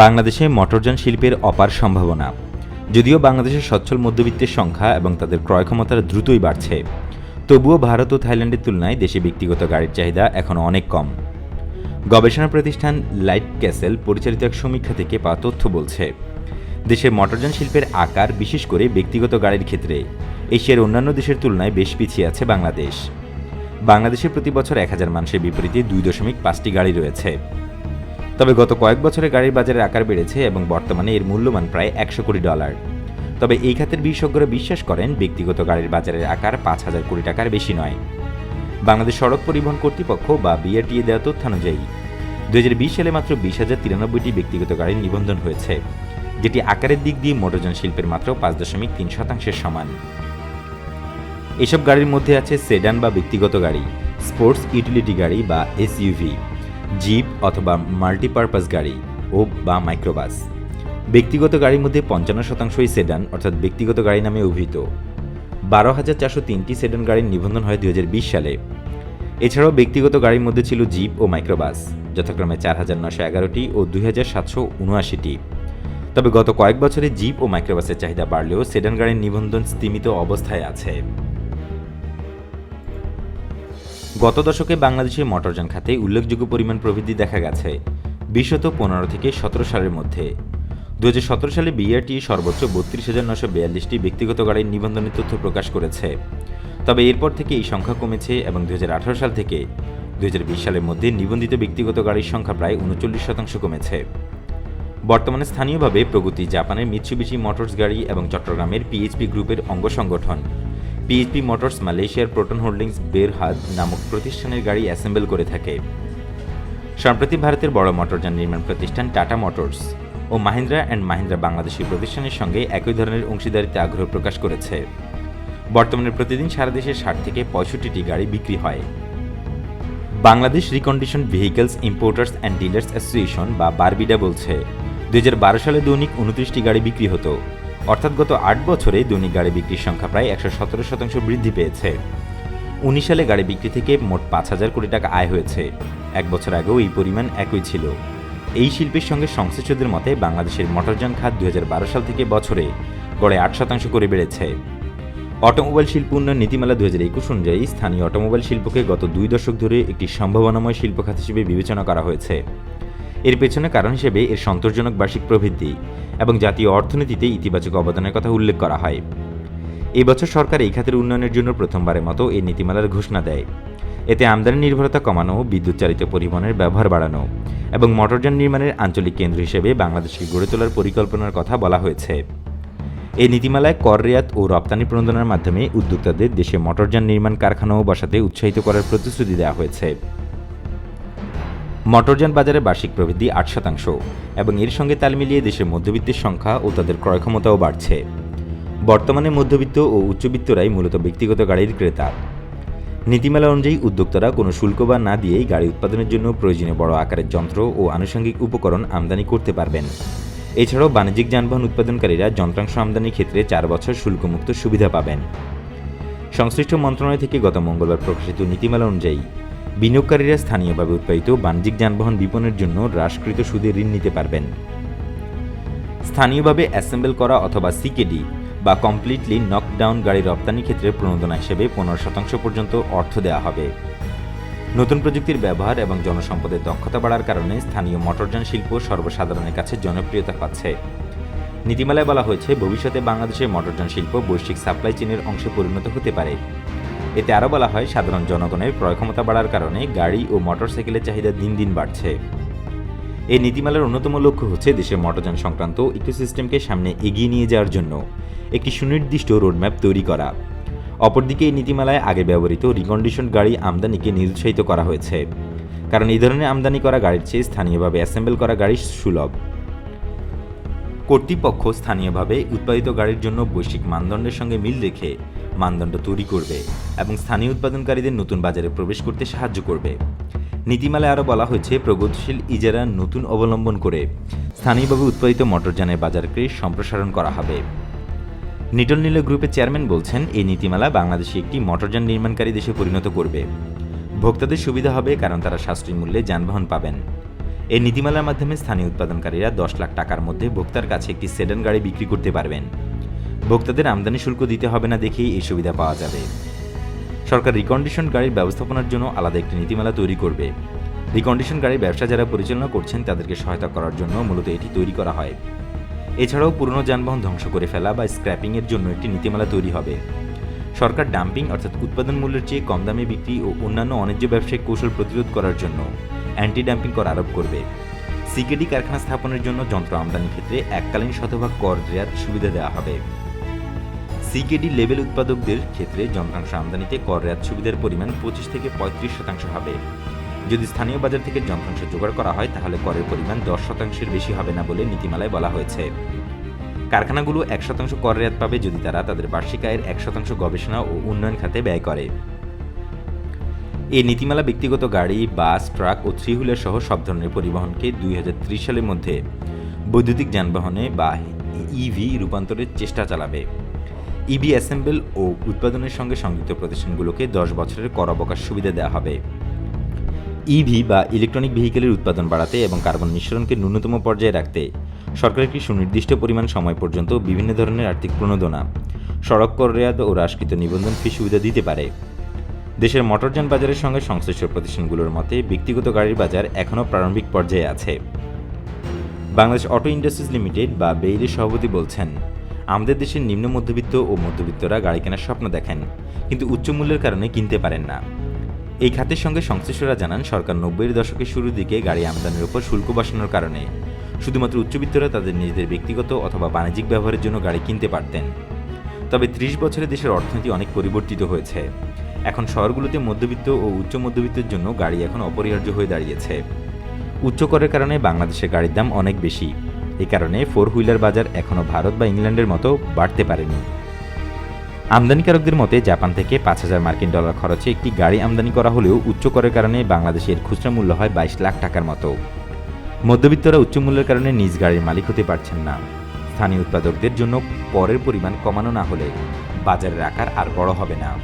বাংলাদেশে মোটরযান শিল্পের অপার সম্ভাবনা। যদিও বাংলাদেশের সচ্ছল মধ্যবিত্তের সংখ্যা এবং তাদের ক্রয় ক্ষমতা দ্রুতই বাড়ছে, তবুও ভারত ও থাইল্যান্ডের তুলনায় দেশে ব্যক্তিগত গাড়ির চাহিদা এখনও অনেক কম। গবেষণা প্রতিষ্ঠান লাইট ক্যাসেল পরিচালিত এক সমীক্ষা থেকে পাওয়া তথ্য বলছে, দেশের মোটরযান শিল্পের আকার বিশেষ করে ব্যক্তিগত গাড়ির ক্ষেত্রে, এশিয়ার অন্যান্য দেশের তুলনায় বেশ পিছিয়ে আছে বাংলাদেশ। বাংলাদেশে প্রতি বছর এক হাজার মানুষের বিপরীতে দুই দশমিক পাঁচটি গাড়ি রয়েছে। তবে গত কয়েক বছরে গাড়ির বাজারের আকার বেড়েছে এবং বর্তমানে এর মূল্যমান প্রায় একশো কোটি ডলার। তবে এই খাতের বিশেষজ্ঞরা বিশ্বাস করেন, ব্যক্তিগত গাড়ির বাজারের আকার পাঁচ হাজার কোটি টাকার বেশি নয়। বাংলাদেশ সড়ক পরিবহন কর্তৃপক্ষ বা বিআরটিএ দেওয়া তথ্যানুযায়ী, দুই হাজার বিশ সালে মাত্র বিশ হাজার তিরানব্বইটি ব্যক্তিগত গাড়ির নিবন্ধন হয়েছে, যেটি আকারের দিক দিয়ে মোটরযান শিল্পের মাত্র পাঁচ দশমিক তিন শতাংশের সমান। এসব গাড়ির মধ্যে আছে সেডান বা ব্যক্তিগত গাড়ি স্পোর্টস ইউটিলিটি গাড়ি বা এসইউভি জিপ অথবা মাল্টিপারপাস গাড়ি ও বা মাইক্রোবাস। ব্যক্তিগত গাড়ির মধ্যে পঞ্চান্ন শতাংশই সেডান অর্থাৎ ব্যক্তিগত গাড়ি নামে অভিহিত। বারো হাজার চারশো তিনটি সেডান গাড়ির নিবন্ধন হয় দু হাজার বিশ সালে। এছাড়াও ব্যক্তিগত গাড়ির মধ্যে ছিল জিপ ও মাইক্রোবাস, যথাক্রমে চার হাজার নশো এগারোটি ও দুই হাজার সাতশো উনআশিটি। তবে গত কয়েক বছরে জিপ ও মাইক্রোবাসের চাহিদা বাড়লেও সেডান গাড়ির নিবন্ধন স্তীমিত অবস্থায় আছে। গত দশকে বাংলাদেশের মোটরযান খাতে উল্লেখযোগ্য পরিমাণ প্রবৃদ্ধি দেখা গেছে, বিশত পনেরো থেকে সতেরো সালের মধ্যে। দু হাজার সতেরো সালে বিআরটি সর্বোচ্চ বত্রিশ হাজার নশো বিয়াল্লিশটি ব্যক্তিগত গাড়ির নিবন্ধনের তথ্য প্রকাশ করেছে। তবে এরপর থেকে এই সংখ্যা কমেছে এবং দু হাজার আঠারো সাল থেকে দু হাজার বিশ সালের মধ্যে নিবন্ধিত ব্যক্তিগত গাড়ির সংখ্যা প্রায় উনচল্লিশ শতাংশ কমেছে। বর্তমানে স্থানীয়ভাবে প্রগতি জাপানের মিৎসুবিশি মোটরস গাড়ি এবং চট্টগ্রামের পিএইচপি গ্রুপের অঙ্গ সংগঠন পিএইচপি মোটরস মালয়েশিয়ার প্রোটন হোল্ডিংস বেরহাদ নামক প্রতিষ্ঠানের গাড়ি অ্যাসেম্বল করে থাকে। সম্প্রতি ভারতের বড় মোটরযান নির্মাণ প্রতিষ্ঠান টাটা মোটরস ও মাহিন্দ্রা অ্যান্ড মাহিন্দ্রা বাংলাদেশি প্রতিষ্ঠানের সঙ্গে একই ধরনের অংশীদারিতে আগ্রহ প্রকাশ করেছে। বর্তমানে প্রতিদিন সারা দেশে ষাট থেকে পঁয়ষট্টিটি গাড়ি বিক্রি হয়। Bangladesh recondition vehicles importers and dealers association বা বারবিডা বলছে দু হাজার বারো সালে দৈনিক উনত্রিশটি গাড়ি বিক্রি হতো। অর্থাৎ গত আট বছরে দৈনিক গাড়ি বিক্রির সংখ্যা প্রায় একশো সতেরো শতাংশ বৃদ্ধি পেয়েছে। উনিশ সালে গাড়ি বিক্রি থেকে মোট পাঁচ হাজার কোটি টাকা আয় হয়েছে। এক বছর আগেও এই পরিমাণ একই ছিল। এই শিল্পের সঙ্গে সংশ্লিষ্টদের মতে বাংলাদেশের মোটরযান খাত দু হাজার বারো সাল থেকে বছরে গড়ে আট শতাংশ করে বেড়েছে। অটোমোবাইল শিল্প উন্নয়ন নীতিমালা দু হাজার একুশ অনুযায়ী স্থানীয় অটোমোবাইল শিল্পকে গত দুই দশক ধরে একটি সম্ভাবনাময় শিল্প খাত হিসেবে বিবেচনা করা হয়েছে। এর পেছনে কারণ হিসেবে এর সন্তোষজনক বার্ষিক প্রবৃদ্ধি এবং জাতীয় অর্থনীতিতে ইতিবাচক অবদানের কথা উল্লেখ করা হয়। এই বছর সরকার এই খাতের উন্নয়নের জন্য প্রথমবারের মতো এই নীতিমালার ঘোষণা দেয়। এতে আমদানি নির্ভরতা কমানো, বিদ্যুৎ চালিত পরিবহনের ব্যবহার বাড়ানো এবং মোটরযান নির্মাণের আঞ্চলিক কেন্দ্র হিসেবে বাংলাদেশকে গড়ে তোলার পরিকল্পনার কথা বলা হয়েছে। এই নীতিমালায় কর রেয়াত ও রপ্তানি প্রণোদনার মাধ্যমে উদ্যোক্তাদের দেশে মোটরযান নির্মাণ কারখানাও বসাতে উৎসাহিত করার প্রতিশ্রুতি দেওয়া হয়েছে। মোটরযান বাজারে বার্ষিক প্রবৃদ্ধি আট শতাংশ এবং এর সঙ্গে তাল মিলিয়ে দেশের মধ্যবিত্তের সংখ্যা ও তাদের ক্রয় ক্ষমতাও বাড়ছে। বর্তমানে মধ্যবিত্ত ও উচ্চবিত্তরাই মূলত ব্যক্তিগত গাড়ির ক্রেতা। নীতিমালা অনুযায়ী উদ্যোক্তারা কোনো শুল্ক বা না দিয়েই গাড়ি উৎপাদনের জন্য প্রয়োজনীয় বড় আকারের যন্ত্র ও আনুষঙ্গিক উপকরণ আমদানি করতে পারবেন। এছাড়াও বাণিজ্যিক যানবাহন উৎপাদনকারীরা যন্ত্রাংশ আমদানির ক্ষেত্রে চার বছর শুল্কমুক্ত সুবিধা পাবেন। সংশ্লিষ্ট মন্ত্রণালয় থেকে গত মঙ্গলবার প্রকাশিত নীতিমালা অনুযায়ী বিনিয়োগকারীরা স্থানীয়ভাবে উৎপাদিত বাণিজ্যিক যানবাহন বিপণনের জন্য হ্রাসকৃত সুদে ঋণ নিতে পারবেন। স্থানীয়ভাবে অ্যাসেম্বল করা অথবা সিকেডি বা কমপ্লিটলি নকডাউন গাড়ি রপ্তানির ক্ষেত্রে প্রণোদনা হিসেবে পনেরো শতাংশ পর্যন্ত অর্থ দেওয়া হবে। নতুন প্রযুক্তির ব্যবহার এবং জনসম্পদের দক্ষতা বাড়ার কারণে স্থানীয় মোটরযান শিল্প সর্বসাধারণের কাছে জনপ্রিয়তা পাচ্ছে। নীতিমালায় বলা হয়েছে, ভবিষ্যতে বাংলাদেশের মোটরযান শিল্প বৈশ্বিক সাপ্লাই চেনের অংশে পরিণত হতে পারে। এতে আরও বলা হয়, সাধারণ জনগণের ক্রয় ক্ষমতা বাড়ার কারণে গাড়ি ও মোটরসাইকেলের চাহিদা দিন দিন বাড়ছে। এই নীতিমালার অন্যতম লক্ষ্য হচ্ছে দেশের মোটরযান সংক্রান্ত ইকোসিস্টেমকে সামনে এগিয়ে নিয়ে যাওয়ার জন্য একটি সুনির্দিষ্ট রোডম্যাপ তৈরি করা। অপরদিকে এই নীতিমালায় আগে ব্যবহৃত রিকন্ডিশন গাড়ি আমদানিকে নিরুৎসাহিত করা হয়েছে, কারণ এই ধরনের আমদানি করা গাড়ির চেয়ে স্থানীয়ভাবে অ্যাসেম্বল করা গাড়ি সুলভ। কর্তৃপক্ষ স্থানীয়ভাবে উৎপাদিত গাড়ির জন্য বৈশ্বিক মানদণ্ডের সঙ্গে মিল রেখে মানদণ্ড তৈরি করবে এবং স্থানীয় উৎপাদনকারীদের নতুন বাজারে প্রবেশ করতে সাহায্য করবে। নীতিমালায় আরও বলা হয়েছে, প্রগতিশীল ইজারা নতুন অবলম্বন করে স্থানীয়ভাবে উৎপাদিত মোটরযানের বাজারকে সম্প্রসারণ করা হবে। নিটল নীল গ্রুপের চেয়ারম্যান বলছেন, এই নীতিমালা বাংলাদেশে একটি মোটরযান নির্মাণকারী দেশে পরিণত করবে। ভোক্তাদের সুবিধা হবে কারণ তারা সাশ্রয়ী মূল্যে যানবাহন পাবেন। এই নীতিমালার মাধ্যমে স্থানীয় উৎপাদনকারীরা দশ লাখ টাকার মধ্যে ভোক্তার কাছে একটি সেডান গাড়ি বিক্রি করতে পারবেন। ভোক্তাদের আমদানি শুল্ক দিতে হবে না দেখেই এই সুবিধা পাওয়া যাবে। সরকার রিকন্ডিশন গাড়ির ব্যবস্থাপনার জন্য আলাদা একটি নীতিমালা তৈরি করবে। রিকন্ডিশন গাড়ির ব্যবসা যারা পরিচালনা করছেন তাদেরকে সহায়তা করার জন্য মূলত এটি তৈরি করা হয়। এছাড়াও পুরনো যানবাহন ধ্বংস করে ফেলা বা স্ক্র্যাপিংয়ের জন্য একটি নীতিমালা তৈরি হবে। সরকার ডাম্পিং অর্থাৎ উৎপাদন মূল্যের চেয়ে কম দামে বিক্রি ও অন্যান্য অন্যায্য ব্যবসায়িক কৌশল প্রতিরোধ করার জন্য অ্যান্টি ডাম্পিং কর আরোপ করবে। সিকেডি কারখানা স্থাপনের জন্য যন্ত্র আমদানির ক্ষেত্রে এককালীন শতভাগ কর রেয়াত সুবিধা দেওয়া হবে। সিকেডি লেভেল উৎপাদকদের ক্ষেত্রে যন্ত্রাংশ আমদানিতে কর রেয়াত সুবিধার পরিমাণ পঁচিশ থেকে পঁয়ত্রিশ শতাংশ হবে। যদি স্থানীয় বাজার থেকে যন্ত্রাংশ জোগাড় করা হয়, তাহলে করের পরিমাণ দশ শতাংশের বেশি হবে না বলে নীতিমালায় বলা হয়েছে। কারখানাগুলো এক শতাংশ কর রেয়াত পাবে যদি তারা তাদের বার্ষিক আয়ের এক শতাংশ গবেষণা ও উন্নয়ন খাতে ব্যয় করে। এই নীতিমালা ব্যক্তিগত গাড়ি, বাস, ট্রাক ও থ্রি হুইলার সহ সব ধরনের পরিবহনকে দুই হাজার ত্রিশ সালের মধ্যে বৈদ্যুতিক যানবাহনে বা ইভি রূপান্তরের চেষ্টা চালাবে। ইভি অ্যাসেম্বল ও উৎপাদনের সঙ্গে সংযুক্ত প্রতিষ্ঠানগুলোকে দশ বছরের কর অবকাশ সুবিধা দেওয়া হবে। ইভি বা ইলেকট্রনিক ভেহিকেলের উৎপাদন বাড়াতে এবং কার্বন নিঃসরণকে ন্যূনতম পর্যায়ে রাখতে সরকার একটি সুনির্দিষ্ট পরিমাণ সময় পর্যন্ত বিভিন্ন ধরনের আর্থিক প্রণোদনা, সড়ক কর রেয়াদ ও হ্রাসকৃত নিবন্ধন ফি সুবিধা দিতে পারে। দেশের মোটরযান বাজারের সঙ্গে সংশ্লিষ্ট প্রতিষ্ঠানগুলোর মতে ব্যক্তিগত গাড়ির বাজার এখনও প্রারম্ভিক পর্যায়ে আছে। বাংলাদেশ অটো ইন্ডাস্ট্রিজ লিমিটেড বা বেইলের সভাপতি বলছেন আমাদের দেশের নিম্ন মধ্যবিত্ত ও মধ্যবিত্তরা গাড়ি কেনার স্বপ্ন দেখেন, কিন্তু উচ্চ মূল্যের কারণে কিনতে পারেন না। এই খাতের সঙ্গে সংশ্লিষ্টরা জানান, সরকার নব্বইয়ের দশকের শুরুর দিকে গাড়ি আমদানির উপর শুল্ক বসানোর কারণে শুধুমাত্র উচ্চবিত্তরা তাদের নিজেদের ব্যক্তিগত অথবা বাণিজ্যিক ব্যবহারের জন্য গাড়ি কিনতে পারতেন। তবে ত্রিশ বছরে দেশের অর্থনীতি অনেক পরিবর্তিত হয়েছে। এখন শহরগুলোতে মধ্যবিত্ত ও উচ্চ মধ্যবিত্তের জন্য গাড়ি এখন অপরিহার্য হয়ে দাঁড়িয়েছে। উচ্চ করের কারণে বাংলাদেশে গাড়ির দাম অনেক বেশি। এই কারণে ফোর হুইলার বাজার এখনও ভারত বা ইংল্যান্ডের মতো বাড়তে পারেনি। আমদানিকারকদের মতে জাপান থেকে পাঁচ হাজার মার্কিন ডলার খরচে একটি গাড়ি আমদানি করা হলেও উচ্চ করের কারণে বাংলাদেশের খুচরা মূল্য হয় বাইশ লাখ টাকার মতো। মধ্যবিত্তরা উচ্চ মূল্যের কারণে নিজ গাড়ির মালিক হতে পারছেন না। স্থানীয় উৎপাদকদের জন্য পরের পরিমাণ কমানো না হলে বাজারের আকার আর বড় হবে না।